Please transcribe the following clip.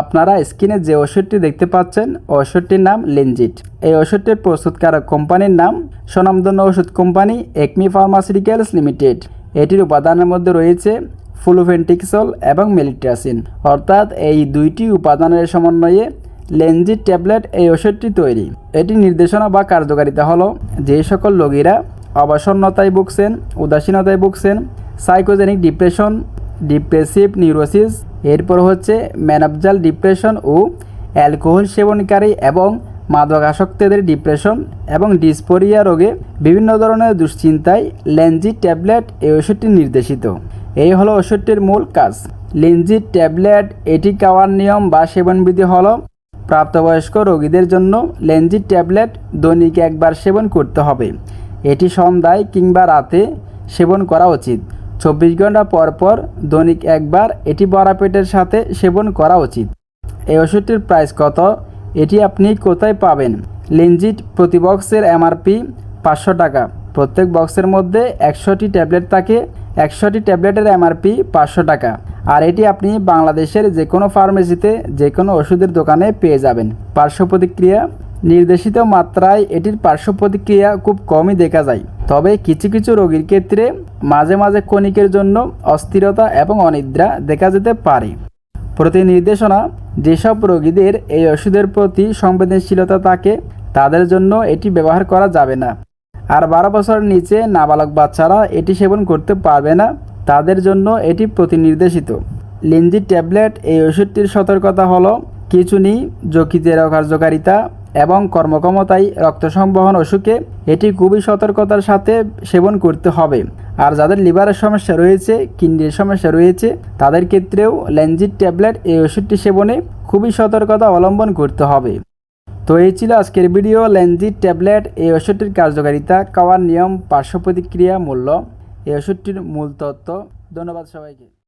আপনারা স্ক্রিনে যে ওষুধটি দেখতে পাচ্ছেন, ওষুধটির নাম লেনজিট। এই ওষুধটির প্রস্তুতকারক কোম্পানির নাম স্বনামধন্য ওষুধ কোম্পানি একমি ফার্মাসিউটিক্যালস লিমিটেড। এটির উপাদানের মধ্যে রয়েছে ফুলুভেন্টিক্সল এবং মেলিট্রাসিন অর্থাৎ এই দুইটি উপাদানের সমন্বয়ে লেনজিট ট্যাবলেট এই ওষুধটি তৈরি। এটি নির্দেশনা বা কার্যকারিতা হলো, যে সকল রোগীরা অবসন্নতায় ভুগছেন, উদাসীনতায় ভুগছেন সাইকোজেনিক ডিপ্রেশন ডিপ্রেসিভ নিউরোসিস এরপর হচ্ছে ম্যানাবজাল ডিপ্রেশন ও অ্যালকোহল সেবনকারী এবং মাদকাসক্তদের ডিপ্রেশন এবং ডিসপোরিয়া রোগে বিভিন্ন ধরনের দুশ্চিন্তায় লেনজি ট্যাবলেট এই ওষুধটি নির্দেশিত। এই হলো ওষুধটির মূল কাজ। লেনজি ট্যাবলেট, এটি খাওয়ার নিয়ম বা সেবনবিধি হল প্রাপ্তবয়স্ক রোগীদের জন্য লেনজি ট্যাবলেট দৈনিক একবার সেবন করতে হবে। এটি সন্ধ্যায় কিংবা রাতে সেবন করা উচিত। চব্বিশ ঘণ্টা পর পর দৈনিক একবার এটি বড়া পেটের সাথে সেবন করা উচিত। এই ওষুধটির প্রাইস কত? এটি আপনি কোথায় পাবেন? লিনজিট প্রতি বক্সের এমআরপি পাঁচশো টাকা। প্রত্যেক বক্সের মধ্যে একশোটি ট্যাবলেট থাকে, একশোটি ট্যাবলেটের এমআরপি পাঁচশো টাকা। আর এটি আপনি বাংলাদেশের যে কোনো ফার্মেসিতে যে কোনো ওষুধের দোকানে পেয়ে যাবেন। পার্শ্ব প্রতিক্রিয়া নির্দেশিত মাত্রায় এটির পার্শ্ব প্রতিক্রিয়া খুব কমই দেখা যায়। তবে কিছু কিছু রোগীর ক্ষেত্রে মাঝে মাঝে কণিকের জন্য অস্থিরতা এবং অনিদ্রা দেখা যেতে পারে। প্রতি নির্দেশনা যেসব রোগীদের এই ওষুধের প্রতি সংবেদনশীলতা থাকে, তাদের জন্য এটি ব্যবহার করা যাবে না। আর বারো বছরের নিচে নাবালক বাচ্চারা এটি সেবন করতে পারবে না, তাদের জন্য এটি প্রতি নির্দেশিত লিনজি ট্যাবলেট এই ওষুধটির সতর্কতা হলো খিচুনি যকৃতের কার্যকারিতা এবং কর্মক্ষমতায় রক্ত সংবহন অসুখে এটি খুবই সতর্কতার সাথে সেবন করতে হবে। আর যাদের লিভারের সমস্যা রয়েছে, কিডনির সমস্যা রয়েছে, তাদের ক্ষেত্রেও লেনজিট ট্যাবলেট এই ওষুধটি সেবনে খুবই সতর্কতা অবলম্বন করতে হবে। তো এই ছিল আজকের ভিডিও। লেনজিট ট্যাবলেট, এই ওষুধটির কার্যকারিতা, খাওয়ার নিয়ম, পার্শ্ব প্রতিক্রিয়া মূল্য, এই ওষুধটির মূল তত্ত্ব। ধন্যবাদ সবাইকে।